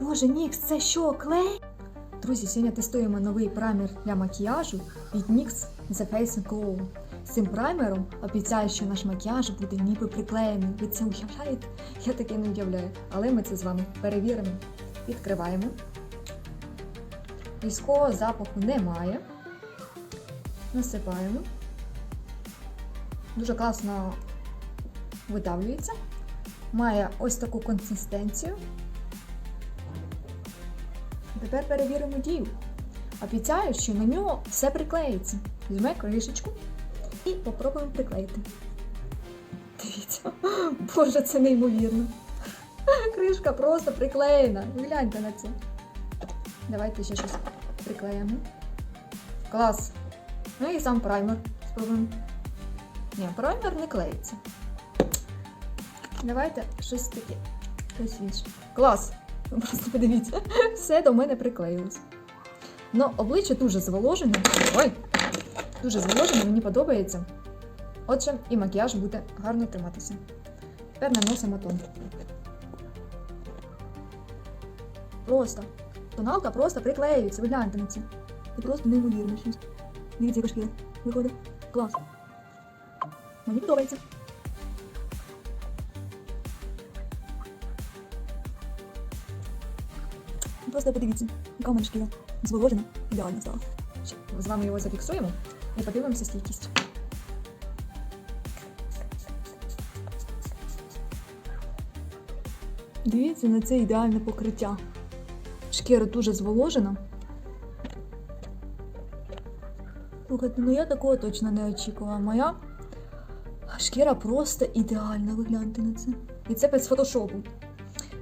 Боже, Нікс, це що, клей? Друзі, сьогодні тестуємо новий праймер для макіяжу від NYX The Face Glow. Цим праймером обіцяю, що наш макіяж буде ніби приклеєний. Ви це уявляєте? Я таке не уявляю. Але ми це з вами перевіримо. Відкриваємо. Різкого запаху немає. Насипаємо. Дуже класно видавлюється. Має ось таку консистенцію. Тепер перевіримо дію. Обіцяю, що на нього все приклеїться. Візьме кришечку і попробуємо приклеїти. Дивіться, боже, це неймовірно. Кришка просто приклеєна. Гляньте на це. Давайте ще щось приклеїмо. Клас. Ну і сам праймер. Спробуємо. Ні, праймер не клеїться. Давайте щось таке. Щось інше. Клас! Просто подивіться, все до мене приклеїлось. Ну, обличчя дуже зволожене. Ой! Дуже зволожене, мені подобається. Отже, і макіяж буде гарно триматися. Тепер наносимо тон. Просто. Тоналка просто приклеюється. Ви гляньте на це. Це просто неймовірно щось. Дивіться, яка шкіра. Виходить. Клас. Мені подобається. Просто подивіться, яка у мене шкіра. Зволожена, ідеально стала. З вами його зафіксуємо і подивимося стійкість. Дивіться на це ідеальне покриття. Шкіра дуже зволожена. Слухайте, ну я такого точно не очікувала. Моя шкіра просто ідеальна, ви гляньте на це. І це без фотошопу.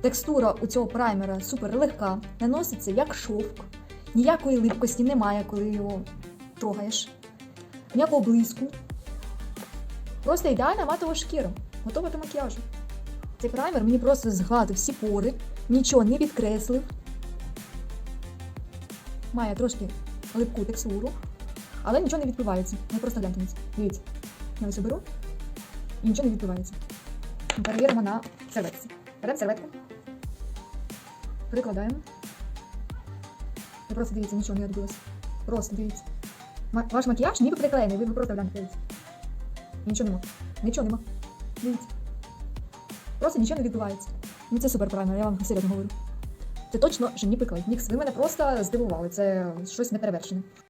Текстура у цього праймера супер легка, наноситься як шовк. Ніякої липкості немає, коли його трогаєш. Ніякого блиску. Просто ідеальна матова шкіра. Готова до макіяжу. Цей праймер мені просто згладив всі пори, нічого не підкреслив. Має трошки липку текстуру, але нічого не відбивається. Я просто гляньте. Дивіться. Я ось оберу і нічого не відбивається. Перевіримо на серветці. Беремо серветку. Прикладаємо. І просто дивіться, нічого не відбулося. Просто дивіться. Ваш макіяж ніби приклеєний, ви просто гляньте, дивіться. Нічого нема. Нічого нема. Дивіться. Просто нічого не відбувається. Ну це супер праймер, я вам серйозно говорю. Це точно жені приклей. Нікс, ви мене просто здивували. Це щось неперевершене.